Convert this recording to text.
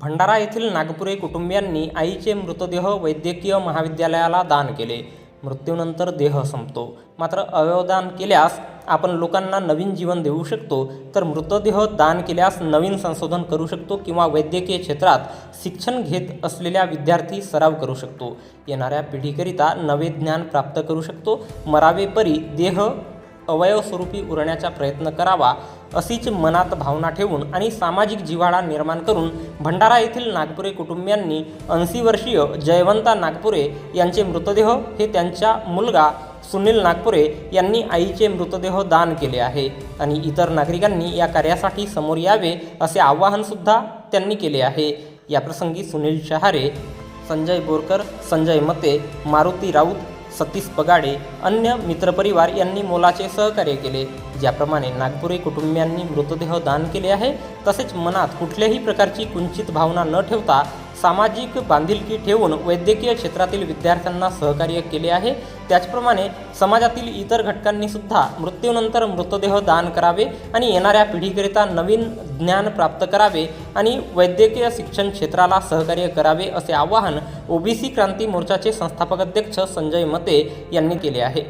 भंडारा येथील नागपुरे कुटुंबियांनी आईचे मृतदेह वैद्यकीय महाविद्यालयाला दान केले. मृत्यूनंतर देह संपतो. मात्र अवयवदान केल्यास आपण लोकांना नवीन जीवन देऊ शकतो. तर मृतदेह दान केल्यास नवीन संशोधन करू शकतो किंवा वैद्यकीय क्षेत्रात शिक्षण घेत असलेल्या विद्यार्थी सराव करू शकतो. येणाऱ्या पिढीकरिता नवे ज्ञान प्राप्त करू शकतो. मरावे परी देह अवयवस्वरूपी उरण्याचा प्रयत्न करावा अशीच मनात भावना ठेवून आणि सामाजिक जिव्हाळा निर्माण करून भंडारा येथील नागपुरे कुटुंबियांनी ऐंशी वर्षीय जयवंता नागपुरे यांचे मृतदेह हे त्यांच्या मुलगा सुनील नागपुरे यांनी आईचे मृतदेह दान केले आहे आणि इतर नागरिकांनी या कार्यासाठी समोर यावे असे आवाहनसुद्धा त्यांनी केले आहे. याप्रसंगी सुनील शहारे संजय बोरकर संजय मते मारुती राऊत सतीश पगाडे अन्य मित्रपरिवार यांनी मोलाचे सहकार्य केले. ज्याप्रमाणे नागपुरे कुटुंबियांनी मृतदेह दान केले आहे तसेच मनात कुठल्याही प्रकारची कुंचित भावना न ठेवता सामाजिक बांधिलकी ठेवून वैद्यकीय क्षेत्रातील विद्यार्थ्यांना सहकार्य केले आहे. त्याचप्रमाणे समाजातील इतर घटकांनी सुद्धा मृत्यूनंतर मृतदेह दान करावे आणि येणाऱ्या पिढीकरिता नवीन ज्ञान प्राप्त करावे आणि वैद्यकीय शिक्षण क्षेत्राला सहकार्य करावे असे आवाहन ओबीसी क्रांती मोर्चाचे संस्थापक अध्यक्ष संजय मते यांनी केले आहे.